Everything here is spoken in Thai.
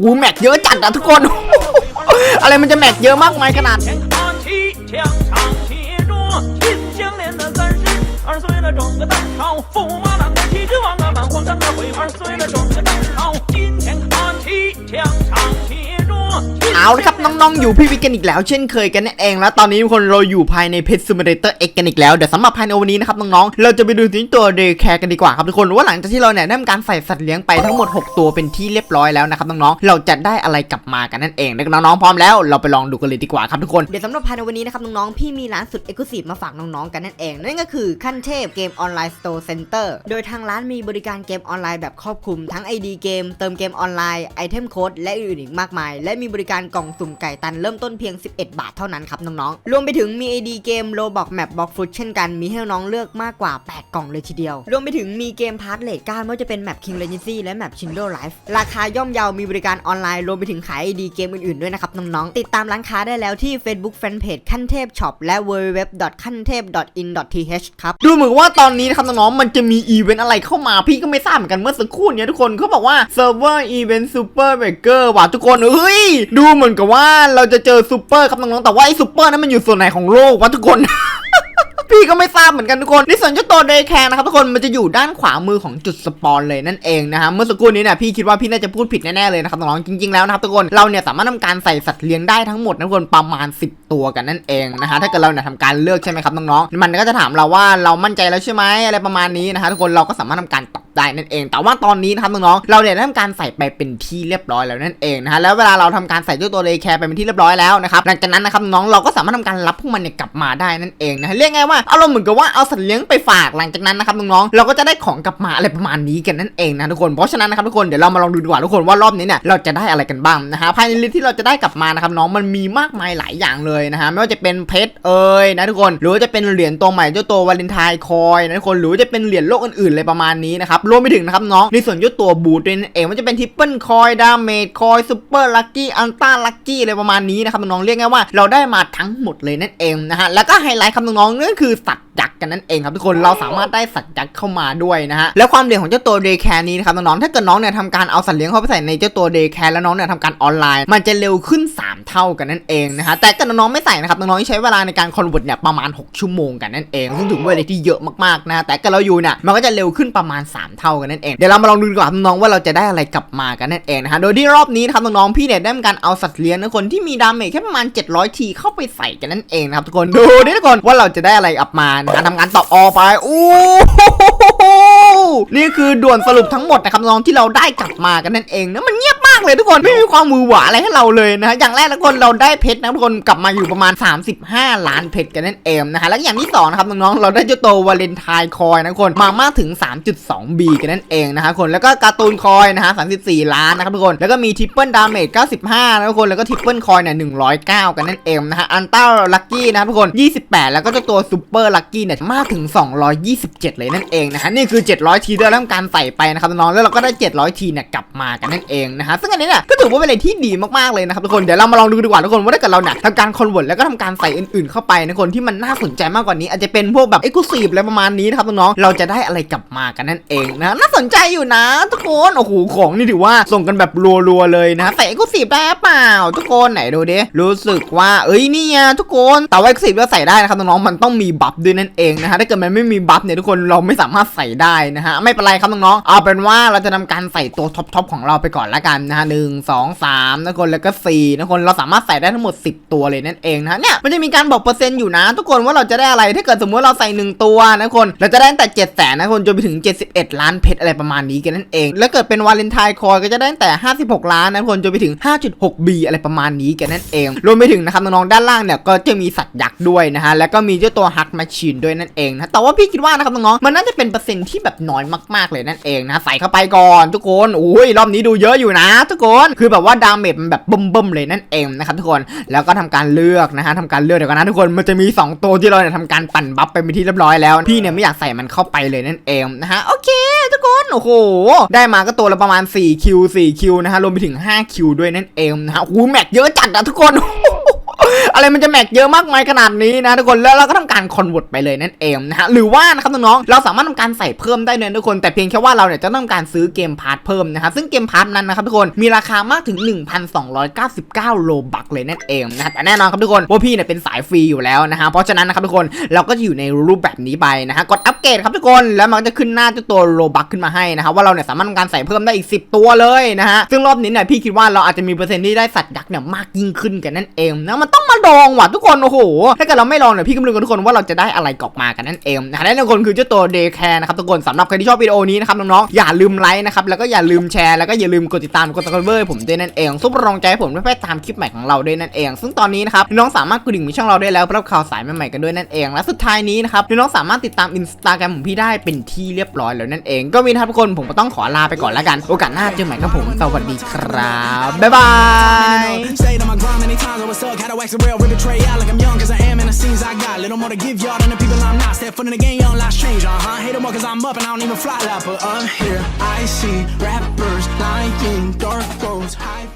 อู้แม็กเยอะจัดนะทุกคน อะไรมันจะแม็กเยอะมากมายขนาดเอาละ น้องๆ อยู่พี่วิกกันอีกแล้ว เช่นเคยกันนั่นเองแล้วตอนนี้ทุกคนเราอยู่ภายในเพชรซูมเดเตอร์เอ็กกันอีกแล้วเดี๋ยวสำหรับภายในวันนี้นะครับน้องๆ เราจะไปดูถึงตัวเดย์แคร์กันดีกว่าครับทุกคนว่าหลังจากที่เราเนี่ยได้ทำการใส่สัตว์เลี้ยงไปทั้งหมด 6 ตัวเป็นที่เรียบร้อยแล้วนะครับน้องๆ เราจะได้อะไรกลับมากันนั่นเองแล้วน้องๆ พร้อมแล้วเราไปลองดูกันเลยดีกว่าครับทุกคนเดี๋ยวสำหรับภายในวันนี้นะครับน้องๆ พี่มีร้านสุดเอกลุศิมาฝากน้องๆ กันนั่นเองนั่นก็คือขั้นเทพเกมออนไลน์สโตร์เซ็นเตอร์โดยทางร้านมีบริการเกมออนไลน์แบบครอบคลุมทั้ง ID เกมเติมเกมออนไลน์ไอเทมโค้ดและอื่นๆอีกมากมาย และมีบริการกล่องสุ่มไก่ตันเริ่มต้นเพียง 11 บาทเท่านั้นครับน้องๆ รวมไปถึงมี ID เกมโลบอกแมปบ็อกฟุตเช่นกันมีให้น้องเลือกมากกว่า 8 กล่องเลยทีเดียว รวมไปถึงมีเกมพาร์ทเลทก้าไม่ว่าจะเป็นแมป King Legacy และแมป Shindo Life ราคาย่อมเยามีบริการออนไลน์รวมไปถึงขาย ID เกมอื่นๆด้วยนะครับน้องๆติดตามร้านค้าได้แล้วที่ Facebook Fanpage ขั้นเทพช็อปและ www ขั้นเทพ in th ครับดูเหมือนว่าตอนนี้นะครับน้องๆมันจะมีอีเวนต์อะไรเข้ามาพี่ก็ไม่ทราบเหมือนกันเมื่อสักครู่เนี้ยทุกคนเขาบอกว่าเซิร์ฟเวอร์อีเวนต์ซูเปอร์เบเกอร์ว่ะทุกคนเฮ้ยดูเหมือนกับว่าเราจะเจอซูเปอร์ครับน้องๆแต่ว่าไอ้ซูเปอร์นั้นมันอยู่ส่วนไหนของโลกวะทุกคน พี่ก็ไม่ทราบเหมือนกันทุกคนในส่วนเจ้าตัวเดย์แคร์นะครับทุกคนมันจะอยู่ด้านขวามือของจุดสปอนเลยนั่นเองนะฮะเมื่อสักครู่นี้เนี่ยพี่คิดว่าพี่น่าจะพูดผิดแน่ๆเลยนะครับน้องๆจริงๆแล้วนะครับทุกคนเราเนี่ยสามารถทำการใส่สัตว์เลี้ยงได้ทั้งหมดนะทุกคนประมาณ 10 ตัวกันนั่นเองนะฮะถ้าเกิดเราเนี่ยทำการเลือกใช่ไหมครับน้องๆมันก็จะถามเราว่าเรามั่นใจแล้วใช่ไหมอะไรประมาณนี้นะฮะทุกคนเราก็สามารถทำการตอบได้นั่นเอง แต่ว่าตอนนี้นะครับน้องๆเราเนี่ยทำการใส่ไปเป็นที่เรียบร้อยแล้วนั่นเองนะฮะแล้วเวลาเราทำการใส่เจ้าตัวเลแคร์ไปเป็นที่เรียบร้อยแล้วนะครับหลังจากนั้นนะครับน้องเราก็สามารถทำการรับพวกมันเนี่ยกลับมาได้นั่นเองนะเรียกไงว่าอารมณ์เหมือนกับว่าเอาสัตว์เลี้ยงไปฝากหลังจากนั้นนะครับน้องๆเราก็จะได้ของกลับมาอะไรประมาณนี้กันนั่นเองนะทุกคนเพราะฉะนั้นนะครับทุกคนเดี๋ยวเรามาลองดูดีกว่าทุกคนว่ารอบนี้เนี่ยเราจะได้อะไรกันบ้างนะฮะภายในลิสที่เราจะได้กลับมานะครับน้องมันมีมากมายหลายอย่างเลยนะฮะไม่ว่าจะเป็นเพชรเอ่ยนะทุกคนหรือว่าจะเป็นเหรียญตัวใหม่เจ้าตัววาเลนไทน์คอยนะทุกคนหรือว่าจะเป็นเหรียญโลกอื่นๆเลยประมาณนี้นะครับรวมไปถึงนะครับน้องในส่วนเจ้าตัวบูทด้วยนั่นเองว่าจะเป็นทิปเปิลคอยดาเมจคอยซูเปอร์ลัคกี้อัลต้าลัคกี้อะไรประมาณนี้นะครับน้องเรียกง่ายว่าเราได้มาทั้งหมดเลยนั่นเองนะฮะแล้วก็ไฮไลท์ครับน้องๆนั่นคือสัตว์ยักษ์กันนั่นเองครับทุกคนเราสามารถได้สัตว์ยักษ์เข้ามาด้วยนะฮะแล้วความเด่นของเจ้าตัวเดย์แคร์นี้นะครับน้องๆถ้าเกิดน้องเนี่ยทำการเอาสัตว์เลี้ยงเข้าไปใส่ในเจ้าตัวเดย์แคร์แล้วน้องเนี่ยทำการออนไลน์ มันจะเร็วขึ้น 3 เท่ากันนั่นเองนะฮะแต่ถ้าน้องๆไม่ใส่นะครับน้องๆใช้เวลาในการคอนเวิร์ตเนี่ยประมาณ 6 ชั่วโมงกันนั่นเองซึ่งถือว่าเป็นอะไรที่เยอะมากๆนะฮะแต่ถ้าเราอยู่เนี่ยมันก็จะเร็วขึ้นประมาณ 3 เท่ากันนั่นเองเดี๋ยวเรามาลองดูดีกว่าน้องๆว่าเราจะได้อะไรกลับมากันนั่นเองนะฮะโดยที่รอบนี้นะครับน้องๆพี่เนี่ยได้ทำการเอาสัตว์เลี้ยงนะคนที่มีดาเมจแค่ประมาณ 700 ทีเข้าไปใส่กันนั่นเองนะครับทุกคนดูดิทุกคนว่าเราจะได้อะไรกลับมานะฮะทำงานตอบออไปอู้นี่คือด่วนสรุปทั้งหมดนะครับน้องที่เราได้กลับมากันนั่นเองนะมันเงียบากเลยทุกคนไม่มีความมือหวาอะไรให้เราเลยนะฮะอย่างแรกทุกคนเราได้เพชรนะทุกคนกลับมาอยู่ประมาณ 35 ล้านเพชรกันนั่นเองนะฮะแล้วอย่างที่สองนะครับน้องๆเราได้เจ้าตัววาเลนไทน์คอยนะทุกคนมามากถึง 3.2 B กันนั่นเองนะฮะคนแล้วก็การ์ตูนคอยนะฮะ34 ล้านนะครับทุกคนแล้วก็มีทริปเปิลดาเมจ95นะทุกคนแล้วก็ทริปเปิลคอยเนี่ย109 กันนั่นเองนะฮะอันต้าลัคกี้นะทุกคน 28 แล้วก็เจ้าตัวซูเปอร์ลัคกี้เนี่ยมากถึง 227 เลยนั่นเองนะฮะนี่คือ 700 ทีที่เราทำการใส่ไปนะครับน้องๆแล้วเราก็ได้ 700 ทีเนี่ยกลับมากันนั่นเองนะฮะซึ่งอันนี้เนี่ยก็ถือว่าเป็นอะไรที่ดีมากๆเลยนะครับทุกคนเดี๋ยวเรามาลองดูดีกว่าทุกคนว่าถ้าเกิดเราเนี่ยทำการคอนเวิร์ตแล้วก็ทำการใส่อื่นๆเข้าไปนะคนที่มันน่าสนใจมากกว่านี้ อาจจะเป็นพวกแบบเอ็กซ์คลูซีฟอะไรประมาณนี้นะครับน้องๆเราจะได้อะไรกลับมากันนั่นเองนะน่าสนใจอยู่นะ ทุกคนโอ้โหของนี่ถือว่าส่งกันแบบรัวๆเลยนะใส่เอ็กซ์คลูซีฟได้เปล่า ทุกคนไหนดูดิรู้สึกว่าเอ้ยนี่ไงทุกคนแต่ว่าเอ็กซ์คลูซีฟก็ใส่ได้นะครับน้องๆมันต้องมีบัฟด้วยนั่นเองนะฮะถ้าเกิดมันไม่มีบัฟเนี่ยทุกคนเราไม่สามารถใส่ได้นะฮะไม่เป็นไรครับน้องๆเอาเป็นว่าเราจะทำการใส่ตัวท็อปๆของเราไปก่อนละกันนะฮะหนึ่งสองสามนะคนแล้วก็สี่นะคนเราสามารถใส่ได้ทั้งหมด 10 ตัวเลยนั่นเองนะเนี่ยมันจะมีการบอกเปอร์เซ็นต์อยู่นะ ทุกคนว่าเราจะได้อะไรถ้าเกิดสมมติเราใส่หนึ่งตัวนะคน เราจะได้ตั้งแต่7จ็ดแสนนะคนจนไปถึง 71 ล้านเพชรอะไรประมาณนี้กันนั่นเอง แล้วเกิดเป็นวาเลนไทน์คอยก็จะได้ตั้งแต่ 56 ล้านนะคนจนไปถึง 5.6 B อะไรประมาณนี้กันนั่นเอง รวมไปถึงนะครับน้องๆด้านล่างเนี่ยก็จะมีสัตว์ยักษ์ด้วยนะฮะแล้วก็มีเจ้าตัวฮักมาชินด้วยนั่นเองนะแต่ว่าพี่คิดว่านะครับน้องๆมันน่าจะเป็นเปอร์เซ็นต์ที่แบบน้อยมากๆเลยนั่นเองนะใส่เข้าไปก่อนทุกคนโอ้ยรอบนี้ดูเยอะอยู่นะทุกคน คือแบบว่าดาเมจมันแบบบิ่มๆเลยนั่นเองนะครับทุกคน แล้วก็ทำการเลือกนะฮะทำการเลือกเดี๋ยวกันนะทุกคน มันจะมี 2 ตัวที่เราเนี่ยทำการปั่นบัฟไปเป็นที่เรียบร้อยแล้ว พี่เนี่ยไม่อยากใส่มันเข้าไปเลยนั่นเองนะฮะ โอเคทุกคน โอ้โห ได้มาก็ตัวละประมาณ4คิว4คิวนะฮะ รวมไปถึง5คิวด้วยนั่นเองนะฮะโอ้แม็กเยอะจัดนะทุกคน อะไรมันจะแม็กเยอะมากมายขนาดนี้นะทุกคนแล้วเราก็ทำการคอนเวิร์ตไปเลยนั่นเองนะฮะหรือว่านะครับน้องๆเราสามารถทำการใส่เพิ่มได้เลยทุกคน แต่เพียงแค่ว่าเราเนี่ยจะต้องการซื้อเกมพาร์ทเพิ่มนะฮะซึ่งเกมพาร์ทนั้นนะครับทุกคนมีราคามากถึง 1,299 โลบักเลยนั่นเองนะฮะแต่แน่นอนครับทุกคนว่าพี่เนี่ยเป็นสายฟรีอยู่แล้วนะฮะเพราะฉะนั้นนะครับทุกคนเราก็จะอยู่ในรูปแบบนี้ไปนะฮะกดอัปเกรดครับทุกคนแล้วมันจะขึ้นหน้าเจ้าตัวโลบักขึ้นมาให้นะฮะว่าเราเนี่ยสามารถทำการใส่เพิ่มได้อีก 10 ตัวเลยนะฮะซึ่งรอบนี้เนี่ยพี่คิดว่าเราอาจจะมีเปอร์เซ็นต์ที่ได้สัตว์ยักษ์เนี่ยมากยิ่งขึ้นกันนั่นเองนะมันต้องมาลองว่ะทุกคนโอ้โหถ้าเกิดเราไม่ลองเนี่ยพี่ก็ไม่รู้กันทุกคนว่าเราจะได้อะไรกลับมากันนั่นเองนะและทุกคนคือเจ้าตัวเดย์แคร์นะครับทุกคนสำหรับใครที่ชอบวิดีโอนี้นะครับน้องๆอย่าลืมไลค์นะครับแล้วก็อย่าลืมแชร์แล้วก็อย่าลืมกดติดตามกดซับสไครเบอร์ผมด้วยนั่นเองซุปเปอร์รองใจผมได้ไปตามคลิปใหม่ของเราด้วยนั่นเอง ซึ่งตอนนี้นะครับน้องสามารถกดดิ่งมีช่องเราได้แล้วรับข่าวสารใหม่ๆกันด้วยนั่นเอง และสุดท้ายนี้นะครับน้องสามารถติดตามอินสตาแกรมของพี่ได้เป็นที่เรียบร้อยแล้วนั่นเอง ก็มีทุกคนผมก็ต้องขอลาไปก่อนแล้วกัน โอกาสหน้าเจอใหม่ครับผมสวัสดีครับบ๊ายบาย Stayed on my grind many times, I was stuck. Had to wax a real, rip betray out like I'm young, cause I am in the scenes I got. Little more to give y'all than the people I'm not. Step foot in the game, young, life's change, uh huh. Hate them more cause I'm up and I don't even fly but I'm here. I see rappers lying, dark roads, high